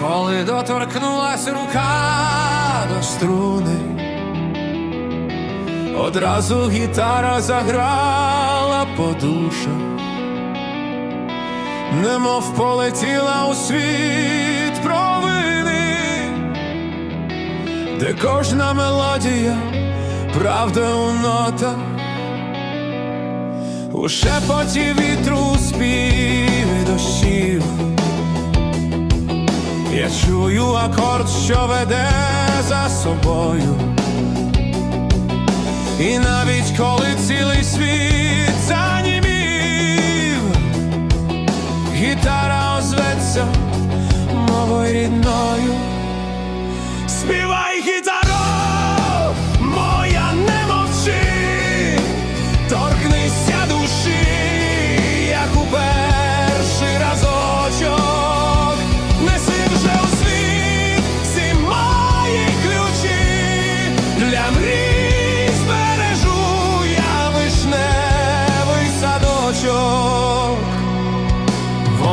коли доторкнулась рука до струни, одразу гітара заграла по душах, немов полетіла у світ провини, де кожна мелодія, правда у нотах. У шепоті вітру співи дощів акорд, що веде за собою. І навіть коли цілий світ занімів Гітара озветься мовою рідною. Співай гітаро,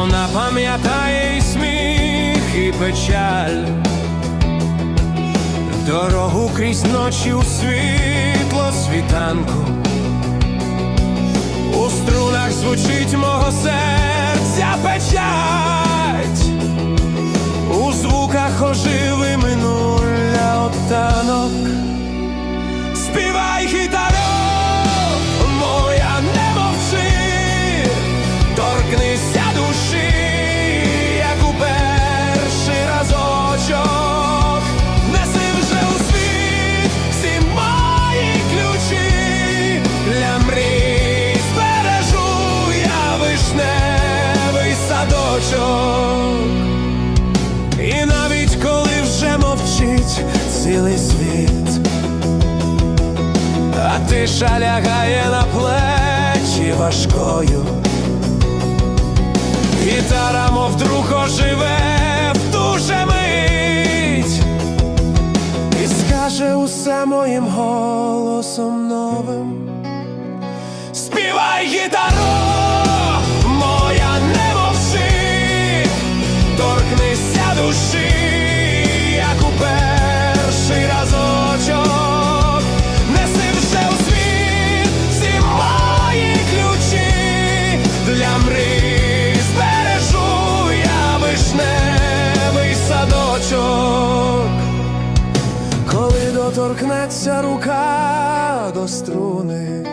вона пам'ятає і сміх, і печаль. Дорогу крізь ночі у світло світанку. У струнах звучить мого серця печать, у звуках оживи садочок. І навіть коли вже мовчить цілий світ, а тиша лягає на плечі важкою. Гітара, мов друг оживе в ту же мить і скаже усе моїм голосом новим. Співай гітаро, доторкнеться рука до струни,